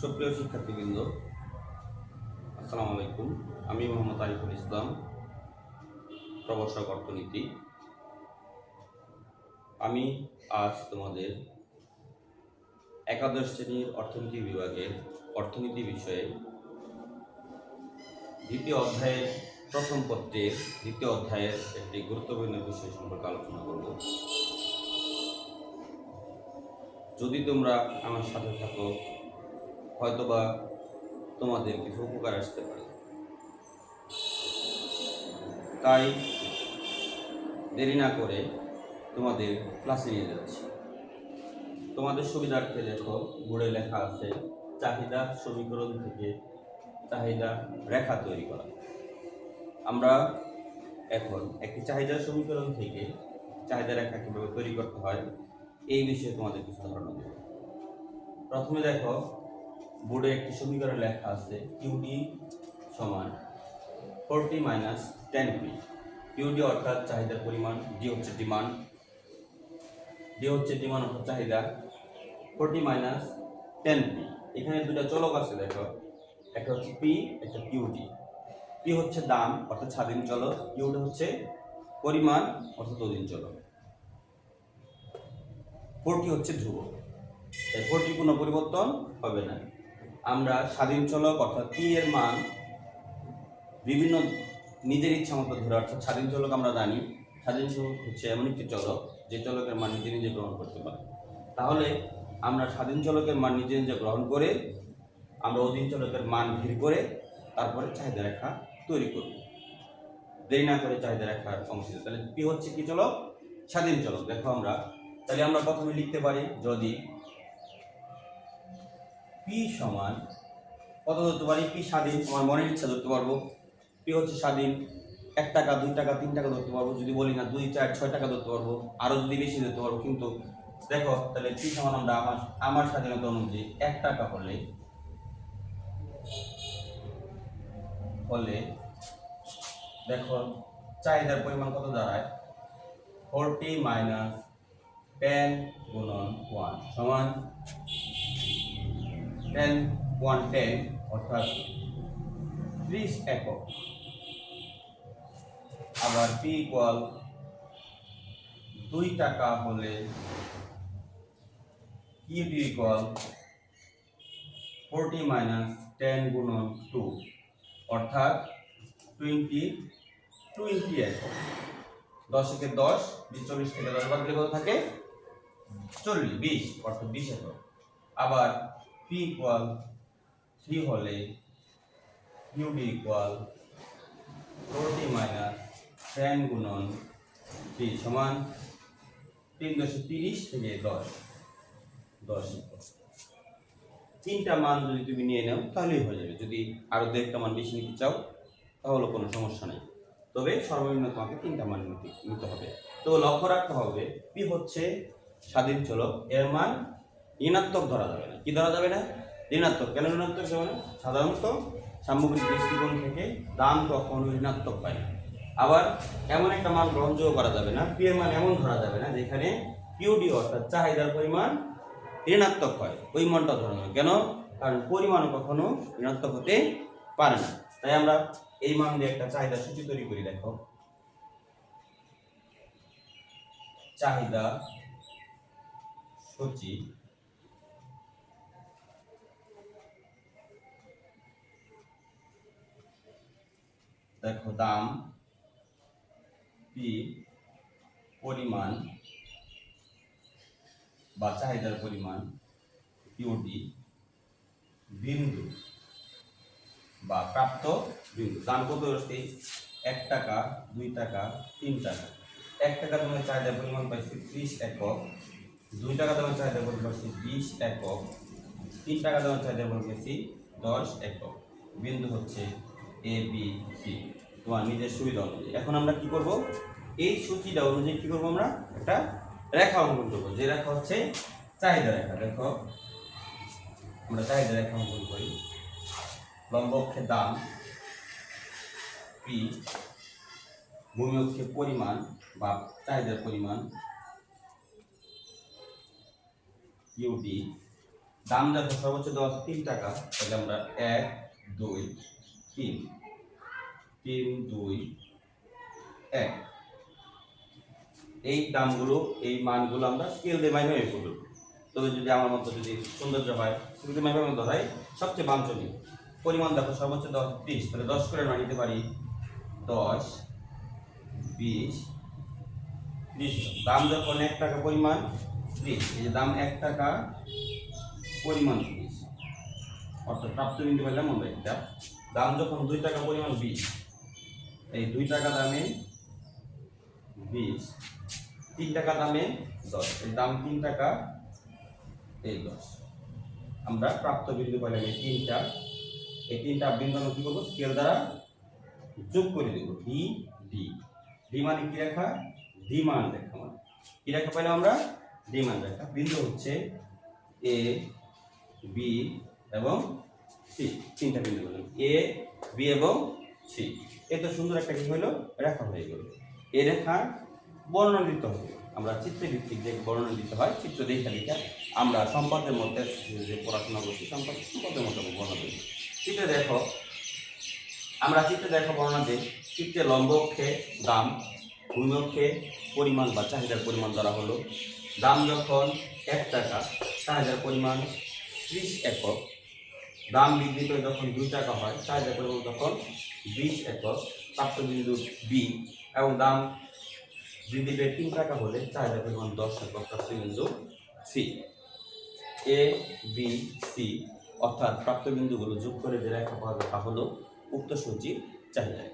সুপ্রিয় শিক্ষার্থীবৃন্দ আসসালামু আলাইকুম আমি মোহাম্মদ আরিফুল ইসলাম প্রবর্তক অর্থনীতি। আমি আজ তোমাদের একাদশ শ্রেণির অর্থনীতি বিভাগের অর্থনীতি বিষয়ে দ্বিতীয় অধ্যায়ের প্রথম পত্রের দ্বিতীয় অধ্যায়ের একটি গুরুত্বপূর্ণ বিষয় সম্পর্কে আলোচনা করব। যদি তোমরা আমার সাথে থাকো হয়তোবা তোমাদের কিছু উপকার আসতে পারে। তাই দেরি না করে তোমাদের ক্লাসে নিয়ে যাচ্ছি। তোমাদের সুবিধার্থে দেখো, বোর্ডে লেখা আছে, চাহিদা সমীকরণ থেকে চাহিদা রেখা তৈরি করা। আমরা এখন একটি চাহিদা সমীকরণ থেকে চাহিদা রেখা কীভাবে তৈরি করতে হয়, এই বিষয়ে তোমাদের কিছু ধারণা দেব। প্রথমে দেখো বোর্ডে একটি সমীকরণ লেখা আছে কিউডি সমান forty minus ten P QD অর্থাৎ চাহিদার পরিমাণ ডি হচ্ছে ডিমান্ড ডি হচ্ছে ডিমান্ড অর্থাৎ চাহিদা ফোরটি মাইনাস টেন পি এখানে দুটো চলক আছে, দেখো। একটা হচ্ছে পি একটা কিউডি পি হচ্ছে দাম, অর্থাৎ স্বাধীন চলক। কিউডি হচ্ছে পরিমাণ, অর্থাৎ অধীন চলক। ফোরটি হচ্ছে ধ্রুব তাই ফোরটি কোনো পরিবর্তন হবে না। আমরা স্বাধীন চলক অর্থাৎ পি এর মান বিভিন্ন নিজের ইচ্ছা মতো ধরে, অর্থাৎ স্বাধীন চলক আমরা জানি। স্বাধীন চলক হচ্ছে এমন একটি চলক, যে চলকের মান নিজে নিজে গ্রহণ করতে পারে। তাহলে আমরা স্বাধীন চলকের মান নিজে নিজে গ্রহণ করে, আমরা অধীন চলকের মান ভিড় করে তারপরে চাহিদা রেখা তৈরি করব। দেরি না করে চাহিদা রেখার অংশ তাহলে পি হচ্ছে কি চলক? স্বাধীন চলক। দেখো আমরা, তাহলে আমরা প্রথমে লিখতে পারি যদি পি সমান কত ধরতে পারি? পি স্বাধীন, আমার মনের ইচ্ছা ধরতে পারব। পি হচ্ছে স্বাধীন, এক টাকা, দুই টাকা, তিন টাকা ধরতে পারব। যদি বলি না, দুই, চার, ছয় টাকা ধরতে পারব। আরও যদি বেশি ধরতে পারব, কিন্তু দেখো, তাহলে পি সমান আমরা আমার আমার স্বাধীনতা অনুযায়ী এক টাকা হলে হলে, দেখো, চাহিদার পরিমাণ কত দাঁড়ায়? ফোরটি মাইনাস টেন গুণন ওয়ান সমান টেন ওয়ান টেন অর্থাৎ ত্রিশ একক। আবার পি ইকুয়াল দুই টাকা হলে QD equal forty minus ten গুণন টু অর্থাৎ টোয়েন্টি টোয়েন্টি একক। দশকে দশ, বিশ, চল্লিশ থেকে দশ বাদ থাকে? চল্লিশ, বিশ, অর্থাৎ বিশ একক। আবার পি ইকুয়াল থ্রি হলে QD equal forty minus ten গুণন থ্রি সমান তিন দশে তিরিশ থেকে দশ। দশ। তিনটা মান যদি তুমি নিয়ে নাও, তাহলেই হয়ে যাবে। যদি আরও দু একটা মান বেশি নিতে চাও, তাহলে কোনো সমস্যা নেই। তবে সর্বনিম্ন তোমাকে তিনটা মান নিতে নিতে হবে। তো লক্ষ্য রাখতে হবে পি হচ্ছে স্বাধীন চলক। এর মান ঋণাত্মক ধরা যাবে না। কি ধরা যাবে না? ঋণাত্মক। কেন ঋণাত্মক যাবে না? সাধারণত সামগ্রিক দৃষ্টিকোণ থেকে দাম কখনো ঋণাত্মক পায় না। আবার এমন একটা মান গ্রহণযোগ্য করা যাবে না পি মান এমন ধরা যাবে না, যেখানে পিউডি অর্থাৎ চাহিদার পরিমাণ ঋণাত্মক হয়। ওই মানটা ধরা যাবে কেন? কারণ পরিমাণ কখনো ঋণাত্মক হতে পারে না। তাই আমরা এই মান দিয়ে একটা চাহিদা সূচি তৈরি করি, দেখো। চাহিদা সূচি দেখো দাম পি পরিমাণ, বা চাহিদার পরিমাণ কিউডি বিন্দু, বা প্রাপ্ত বিন্দু। দাম কত হচ্ছে? এক টাকা, দুই টাকা, তিন টাকা। এক টাকা তোমার চাহিদার পরিমাণ পাইছি ত্রিশ একক। দুই টাকা তোমার চাহিদার পরিমাণ পাইছি বিশ একক। তিন টাকা তোমার চাহিদার পরিমাণ পাইছি দশ একক। বিন্দু হচ্ছে এ বি সি তোমার নিজের সুবিধা অনুযায়ী। এখন আমরা কি করব? এই সূচিটা অনুযায়ী কি করব আমরা? একটা রেখা অঙ্কন করব। যে রেখা হচ্ছে চাহিদা রেখা। দেখো, আমরা চাহিদা রেখা অঙ্কন করি। লম্ব দাম পি ভূমি পরিমাণ বা চাহিদার পরিমাণ ইউডি দাম দেখো সর্বোচ্চ আছে তিন টাকা। তাহলে আমরা এক, দুই তিন। তিন, দুই, এক। এই দামগুলো এই মানগুলো আমরা স্কেল দিয়ে মাইনে বের করব। তবে যদি আমার মতো যদি সৌন্দর্য হয় দিয়ে মাইনে মতো হয়, সবচেয়ে বাঞ্ছনীয়। পরিমাণ দেখো, সর্বোচ্চ দশ ত্রিশ তাহলে দশ করে আমরা নিতে পারি দশ, বিশ ত্রিশ দাম যখন এক টাকা পরিমাণ, ত্রিশ। এই যে দাম এক টাকা পরিমাণ ত্রিশ। অর্থাৎ প্রাপ্ত বিন্দু পেলাম আমরা এটা দাম যখন দুই টাকা পরিমাণ বিশ, এই দুই টাকা দামে বিশ, তিন টাকা দামে দশ, এই দাম তিন টাকা, এই দশ। আমরা প্রাপ্ত বিন্দু পাইলাম এই তিনটা। এই তিনটা বিন্দু আমরা কি করব? স্কেল দ্বারা যোগ করে দেবো। ডি ডি ডি মানে কি রেখা? ডি মান রেখা মানে। কি রেখা পেলাম আমরা? ডি মান রেখা। বিন্দু হচ্ছে এ বি এবং সি তিনটা বিন্দু পেলাম এ বি এবং সি এ তো সুন্দর একটা কি হলো? রেখা হয়ে গেল। এ রেখার বর্ণনা দিতে হবে। আমরা চিত্র ভিত্তিক যে বর্ণনা দিতে হয়, চিত্র দেখে লিখে আমরা সম্পদের মধ্যে যে পড়াশোনা করছি, সম্পদ সম্পদের মধ্যে বর্ণনা দেব চিত্রে দেখো, আমরা চিত্রে দেখো বর্ণনা দিই। চিত্রে লম্ব অক্ষে দাম ভূমি পরিমাণ বা চাহিদার পরিমাণ ধরা হলো। দাম যখন এক টাকা, চাহিদার পরিমাণ ত্রিশ একক। দাম বৃদ্ধি করে যখন দুই টাকা হয় চাহিদার পরিমাণ তখন বিশ একর একক প্রাপ্তবিন্দু বি এবং দাম বৃদ্ধি পেয়ে তিন টাকা হলে চাহিদার পরিমাণ দশ একর একক প্রাপ্তবিন্দু সি এ বি সি অর্থাৎ প্রাপ্তবিন্দুগুলো যোগ করে যে রেখা পাওয়া যায় তা হলো উক্ত সূচির চাহিদা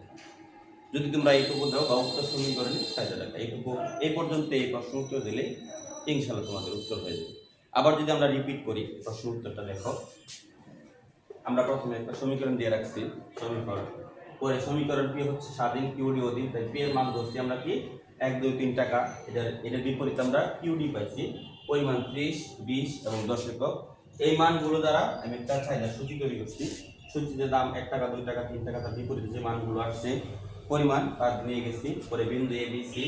যদি তোমরা এইটুকু দাও বা উক্ত সমীকরণে চাহিদা রেখা এইটুকু, এই পর্যন্ত এই প্রশ্ন উত্তর দিলে ইনশাল্লাহ তোমাদের উত্তর হয়ে যাবে। আবার যদি আমরা রিপিট করি, প্রশ্ন উত্তরটা দেখো। আমরা প্রথমে একটা সমীকরণ দিয়ে রাখছি। সমীকরণ। পরে সমীকরণ পি হচ্ছে স্বাধীন কিউডি অধীন তাই পি এর মান ধরছি আমরা কি? এক দুই তিন টাকা। এটার এটার বিপরীতে আমরা কিউডি পাইছি। পরিমাণ ত্রিশ বিশ এবং দশ একক। এই মানগুলো দ্বারা আমি একটা চাহিদা সূচি তৈরি করছি। সূচিতে দাম এক টাকা দুই টাকা তিন টাকা তার বিপরীতে যে মানগুলো আসছে পরিমাণ তার নিয়ে গেছি। পরে বিন্দু এ বি সি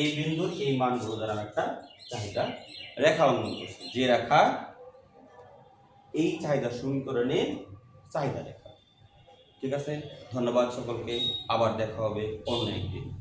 এই বিন্দুর এই মানগুলো দ্বারা আমি একটা চাহিদা রেখা অঙ্কন করছি। যে রেখা এই চাহিদা সমীকরণে চাহিদা রেখা। ঠিক আছে? ধন্যবাদ সকলকে। আবার দেখা হবে অন্য একদিন।